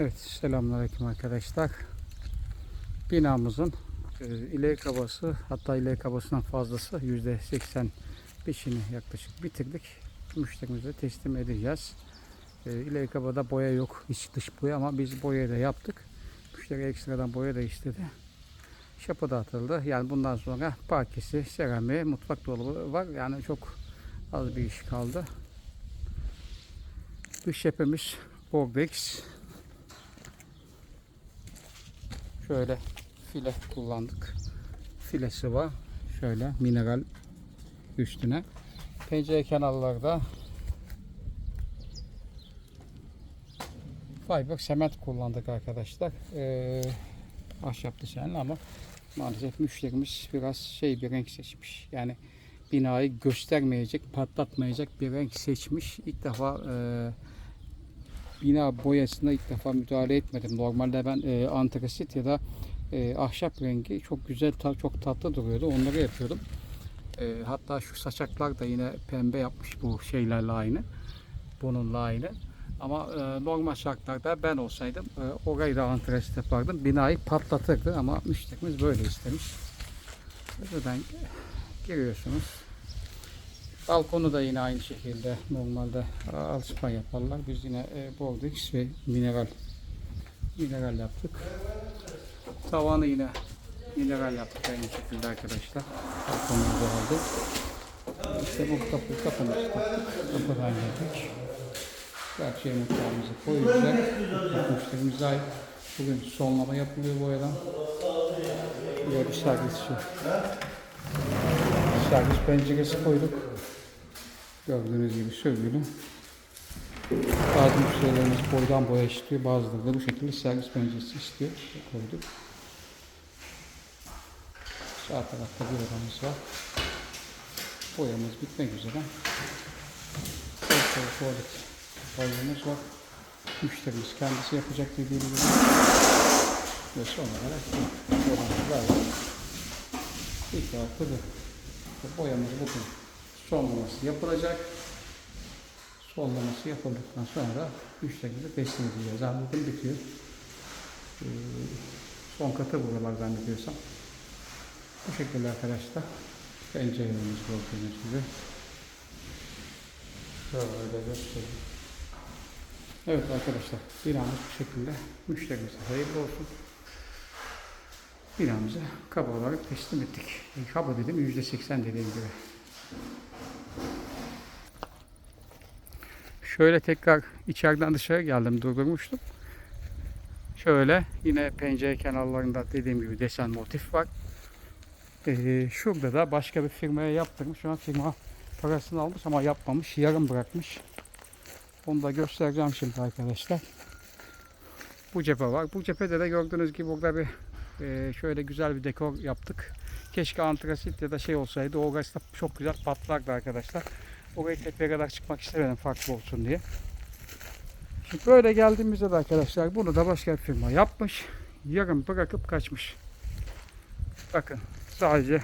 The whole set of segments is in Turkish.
Evet, selamünaleyküm arkadaşlar. Binamızın e, ileri kabası, hatta ileri kabasından fazlası %85'ini yaklaşık bitirdik. Müşterimize teslim edeceğiz. E, ileri kabada boya yok, iç dış boya ama biz boya da yaptık. Müşteri ekstradan boya da istedi. Şapı da atıldı. Yani bundan sonra parkesi, seramiği, mutfak dolabı var. Yani çok az bir iş kaldı. Dış cephemiz Bordex. Şöyle file kullandık. Filesi var. Şöyle mineral üstüne. Pencere kenarlarda fiber sement kullandık arkadaşlar. Ee, ahşap desenli ama maalesef müşterimiz biraz şey bir renk seçmiş. Yani binayı göstermeyecek, patlatmayacak bir renk seçmiş. İlk defa e, bina boyasına ilk defa müdahale etmedim. Normalde ben e, antrasit ya da e, ahşap rengi çok güzel, ta- çok tatlı duruyordu. Onları yapıyordum. E, hatta şu saçaklar da yine pembe yapmış bu şeylerle aynı. Bununla aynı. Ama e, normal şartlarda ben olsaydım e, orayı da antrasit yapardım. Binayı patlatırdı ama müşterimiz böyle istemiş. Buradan giriyorsunuz. Balkonu da yine aynı şekilde normalde alçıpan yaparlar. Biz yine e, Bordeaux ve mineral mineral yaptık. Tavanı yine mineral yaptık aynı şekilde arkadaşlar. Balkonumuzu aldık. İşte bu kapı kapımızı taktık. Kapıdan girdik. Şey mutfağımızı koyacak. Müşterimize ait. Bugün sonlama yapılıyor boyadan. Böyle bir servis şu. Servis penceresi koyduk. Gördüğünüz gibi söylüyorum. Bazı müşterilerimiz boydan boya istiyor. Bazıları da bu şekilde servis penceresi istiyor. Koyduk. Sağ tarafta bir odamız var. Boyamız bitmek üzere. Ortada tuvalet boyamız var. Müşterimiz kendisi yapacak dediği gibi. Ve son olarak bu odamız var. İlk bu. Bu Boyamız bugün sonlaması yapılacak. Sonlaması yapıldıktan sonra müşterimize teslim edeceğiz. Yani bugün bitiyor. Ee, son katı buralar zannediyorsam. Bu şekilde arkadaşlar. Pencerelerimiz gördüğünüz gibi. Şöyle göstereyim. Evet arkadaşlar, binamız bu şekilde. Müşterimize hayırlı olsun. Binamıza kaba olarak teslim ettik. E, Kaba dedim, yüzde seksen dediğim gibi. Şöyle tekrar içeriden dışarı geldim, durdurmuştum. Şöyle yine pencere kenarlarında dediğim gibi desen motif var. Ee, şurada da başka bir firmaya yaptırmış. Şu an firma parasını almış ama yapmamış. Yarım bırakmış. Onu da göstereceğim şimdi arkadaşlar. Bu cephe var. Bu cephede de gördüğünüz gibi burada bir e, şöyle güzel bir dekor yaptık. Keşke antrasit ya da şey olsaydı. O da çok güzel patlardı arkadaşlar. Oraya tepeye kadar çıkmak istemedim farklı olsun diye. Şimdi böyle geldiğimizde de arkadaşlar bunu da başka bir firma yapmış. Yarım bırakıp kaçmış. Bakın sadece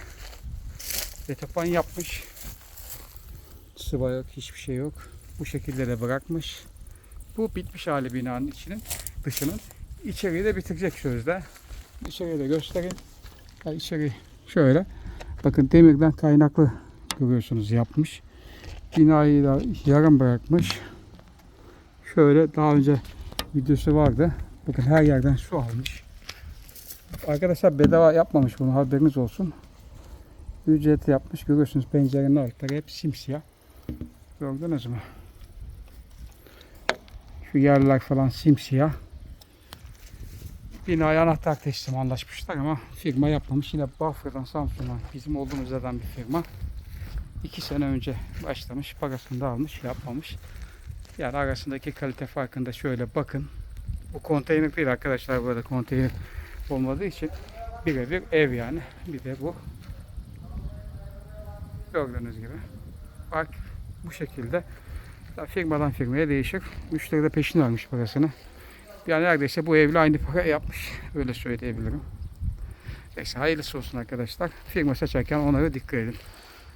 detapan yapmış. Sıva yok, hiçbir şey yok. Bu şekilde de bırakmış. Bu bitmiş hali binanın içinin, dışının. İçeriği de bitirecek sözde. İçeriği de göstereyim. Ha, içeri şöyle. Bakın demirden kaynaklı görüyorsunuz yapmış. Binayı da yarım bırakmış. Şöyle daha önce videosu vardı. Bakın her yerden su almış. Arkadaşlar bedava yapmamış bunu haberiniz olsun. Ücret yapmış. Görüyorsunuz pencerenin altları hep simsiyah. Gördünüz mü? Şu yerler falan simsiyah. Binaya anahtar teslim anlaşmışlar ama firma yapmamış. Yine Bafra'dan Samsun'dan bizim olduğumuz yerden bir firma. İki sene önce başlamış. Parasını da almış. Yapmamış. Yani arasındaki kalite farkında şöyle bakın. Bu konteyner değil arkadaşlar burada konteyner olmadığı için birebir ev yani. Bir de bu. Gördüğünüz gibi. Park bu şekilde. Firmadan firmaya değişir. Müşteri de peşin vermiş parasını. Yani neredeyse bu evle aynı para yapmış. Öyle söyleyebilirim. Neyse hayırlısı olsun arkadaşlar. Firma seçerken onlara dikkat edin.